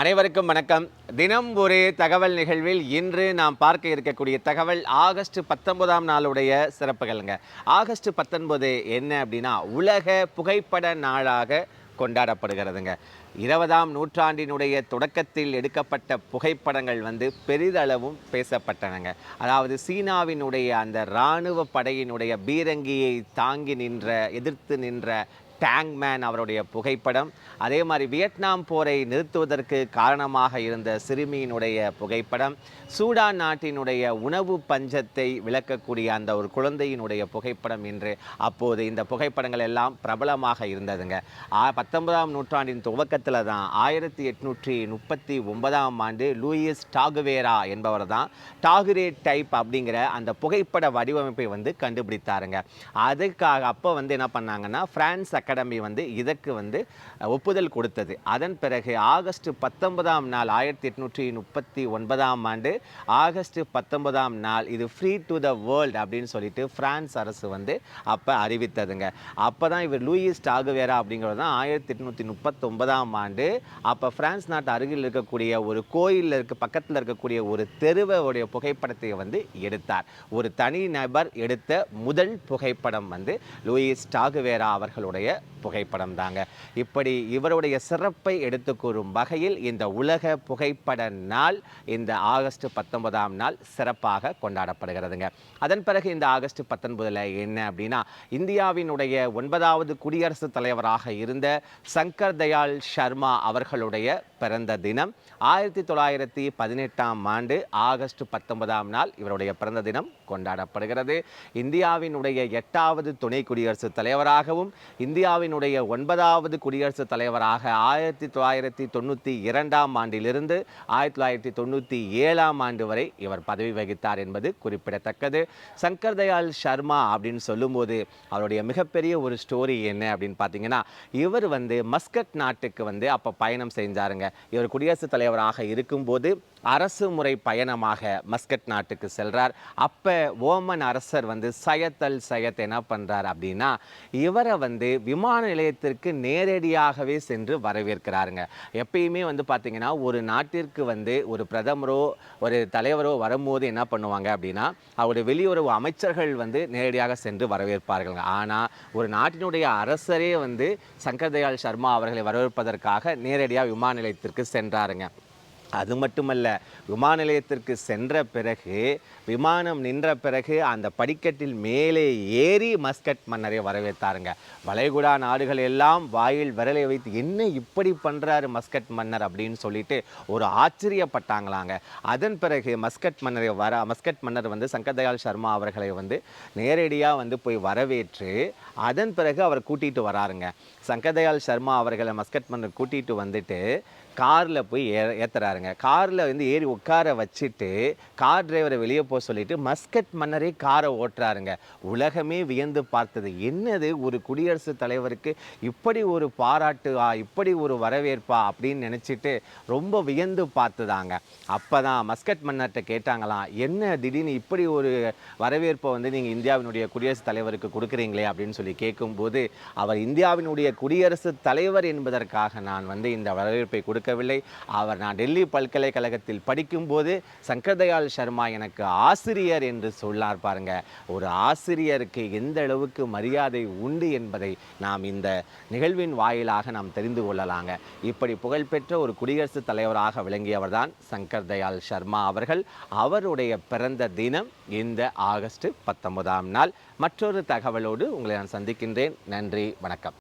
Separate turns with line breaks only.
அனைவருக்கும் வணக்கம். தினம் ஒரு தகவல் நிகழ்வில் இன்று நாம் பார்க்க இருக்கக்கூடிய தகவல் ஆகஸ்ட் பத்தொன்பதாம் நாளுடைய சிறப்புகள்ங்க. ஆகஸ்ட் பத்தொன்பது என்ன அப்படின்னா உலக புகைப்பட நாளாக கொண்டாடப்படுகிறதுங்க. இருபதாம் நூற்றாண்டினுடைய தொடக்கத்தில் எடுக்கப்பட்ட புகைப்படங்கள் வந்து பெரிதளவும் பேசப்பட்டனங்க. அதாவது சீனாவினுடைய அந்த இராணுவ படையினுடைய பீரங்கியை தாங்கி நின்ற எதிர்த்து நின்ற டேங் மேன் அவருடைய புகைப்படம். அதே மாதிரி வியட்நாம் போரை நிறுத்துவதற்கு காரணமாக இருந்த சிறுமியினுடைய புகைப்படம் சூடான் நாட்டினுடைய உணவு பஞ்சத்தை விளக்கக்கூடிய அந்த ஒரு குழந்தையினுடைய புகைப்படம் என்று அப்போது இந்த புகைப்படங்கள் எல்லாம் பிரபலமாக இருந்ததுங்க. பத்தொன்பதாம் நூற்றாண்டின் துவக்கத்தில் தான் ஆயிரத்தி எட்நூற்றி முப்பத்தி ஒன்பதாம் ஆண்டு லூயிஸ் டாகுவேரா என்பவர் தான் டாகுரே டைப் அப்படிங்கிற அந்த புகைப்பட வடிவமைப்பை வந்து கண்டுபிடித்தாருங்க. அதுக்காக அப்போ வந்து என்ன பண்ணாங்கன்னா பிரான்ஸ் அகாடமி வந்து இதற்கு வந்து ஒப்புதல் கொடுத்தது. அதன் பிறகு ஆகஸ்ட் பத்தொன்பதாம் நாள் ஆயிரத்தி எட்நூற்றி முப்பத்தி ஒன்பதாம் ஆண்டு ஆகஸ்ட் பத்தொன்பதாம் நாள் இது ஃப்ரீ டு த வேர்ல்ட் அப்படின்னு சொல்லிட்டு ஃப்ரான்ஸ் அரசு வந்து அப்போ அறிவித்ததுங்க. அப்போ தான் இவர் லூயிஸ் டாகுவேரா அப்படிங்கிறது தான் ஆயிரத்தி எட்நூற்றி முப்பத்தொன்பதாம் ஆண்டு அப்போ ஃப்ரான்ஸ் நாட்டு அருகில் இருக்கக்கூடிய ஒரு கோயிலில் இருக்க பக்கத்தில் இருக்கக்கூடிய ஒரு தெருவோடைய புகைப்படத்தை வந்து எடுத்தார். ஒரு தனி நபர் எடுத்த முதல் புகைப்படம் வந்து லூயிஸ் டாகுவேரா அவர்களுடைய புகைப்படம் தாங்க இப்படி இவருடைய சிறப்பை எடுத்து கூறும் வகையில் இந்த உலக புகைப்பட நாள் இந்த ஆகஸ்ட் பத்தொன்பதாம் நாள் சிறப்பாக கொண்டாடப்படுகிறதுங்க. அதன் பிறகு இந்த ஆகஸ்ட் பத்தொன்பதில் என்ன அப்படின்னா இந்தியாவினுடைய ஒன்பதாவது குடியரசுத் தலைவராக இருந்த சங்கர் தயாள் சர்மா அவர்களுடைய பிறந்த தினம். ஆயிரத்தி தொள்ளாயிரத்தி பதினெட்டாம் ஆண்டு ஆகஸ்ட் பத்தொன்பதாம் நாள் இவருடைய பிறந்த தினம் கொண்டாடப்படுகிறது. இந்தியாவினுடைய எட்டாவது துணை குடியரசுத் தலைவராகவும் இந்தியாவினுடைய ஒன்பதாவது குடியரசுத் தலைவராக ஆயிரத்தி தொள்ளாயிரத்தி தொண்ணூற்றி இரண்டாம் ஆண்டிலிருந்து ஆயிரத்தி தொள்ளாயிரத்தி தொண்ணூற்றி ஏழாம் ஆண்டு வரை இவர் பதவி வகித்தார் என்பது குறிப்பிடத்தக்கது. சங்கர் தயாள் சர்மா அப்படின்னு சொல்லும்போது அவருடைய மிகப்பெரிய ஒரு ஸ்டோரி என்ன அப்படின்னு பார்த்தீங்கன்னா இவர் வந்து மஸ்கட் நாட்டுக்கு வந்து அப்போ பயணம் செஞ்சாருங்க. இவர் குடியரசுத் தலைவராக இருக்கும்போது அரசு முறை பயணமாக மஸ்கட் நாட்டுக்கு செல்றார். அப்போ ஓமன் அரசர் வந்து சையத் அல் சையத் என்ன பண்ணுறார் அப்படின்னா இவரை வந்து விமான நிலையத்திற்கு நேரடியாகவே சென்று வரவேற்கிறாருங்க. எப்பயுமே வந்து பார்த்திங்கன்னா ஒரு நாட்டிற்கு வந்து ஒரு பிரதமரோ ஒரு தலைவரோ வரும்போது என்ன பண்ணுவாங்க அப்படின்னா அவருடைய வெளியுறவு அமைச்சர்கள் வந்து நேரடியாக சென்று வரவேற்பார்கள் ஆனால் ஒரு நாட்டினுடைய அரசரே வந்து சங்கர் தயாள் சர்மா அவர்களை வரவேற்பதற்காக நேரடியாக விமான நிலையத்திற்கு சென்றாருங்க. அது மட்டுமல்ல விமான நிலையத்திற்கு சென்ற பிறகு விமானம் நின்ற பிறகு அந்த படிக்கட்டில் மேலே ஏறி மஸ்கட் மன்னரை வரவேற்றாருங்க. வளைகுடா நாடுகள் எல்லாம் வாயில் விரலை வைத்து என்ன இப்படி பண்ணுறாரு மஸ்கட் மன்னர்? அப்படின்னு சொல்லிட்டு ஒரு ஆச்சரியப்பட்டாங்களாங்க. அதன் பிறகு மஸ்கட் மன்னரை வர மஸ்கட் மன்னர் வந்து சங்கர்தயாள் சர்மா அவர்களை வந்து நேரடியாக வந்து போய் வரவேற்று அதன் பிறகு அவர் கூட்டிகிட்டு வராருங்க. சங்கர்தயால் சர்மா அவர்களை மஸ்கட் மன்னர் கூட்டிகிட்டு வந்துட்டு காரில் போய் ஏ ஏற்றுறாருங்க காரில் வந்து ஏறி உட்கார வச்சுட்டு கார் டிரைவரை வெளியே போக சொல்லிட்டு மஸ்கட் மன்னரே காரை ஓட்டுறாருங்க. உலகமே வியந்து பார்த்தது. என்னது ஒரு குடியரசுத் தலைவருக்கு இப்படி ஒரு பாராட்டுவா இப்படி ஒரு வரவேற்பா அப்படின்னு நினச்சிட்டு ரொம்ப வியந்து பார்த்துதாங்க. அப்போ தான் மஸ்கட் மன்னர்கிட்ட கேட்டாங்களாம் என்ன திடீர்னு இப்படி ஒரு வரவேற்பை வந்து நீங்கள் இந்தியாவினுடைய குடியரசுத் தலைவருக்கு கொடுக்குறீங்களே? அப்படின்னு சொல்லி கேட்கும்போது அவர் இந்தியாவினுடைய குடியரசுத் தலைவர் என்பதற்காக நான் வந்து இந்த வரவேற்பை கொடுக்கவில்லை அவர் நான் டெல்லி பல்கலைக்கழகத்தில் படிக்கும்போது சங்கர்தயாள் சர்மா எனக்கு ஆசிரியர் என்று சொல்லார் பாருங்க. ஒரு ஆசிரியருக்கு எந்த அளவுக்கு மரியாதை உண்டு என்பதை நாம் இந்த நிகழ்வின் வாயிலாக நாம் தெரிந்து கொள்ளலாங்க. இப்படி புகழ்பெற்ற ஒரு குடியரசுத் தலைவராக விளங்கியவர் தான் சங்கர் தயாள் சர்மா அவர்கள். அவருடைய பிறந்த தினம் இந்த ஆகஸ்ட் பத்தொன்பதாம் நாள். மற்றொரு தகவலோடு உங்களை நான் சந்திக்கின்றேன். நன்றி வணக்கம்.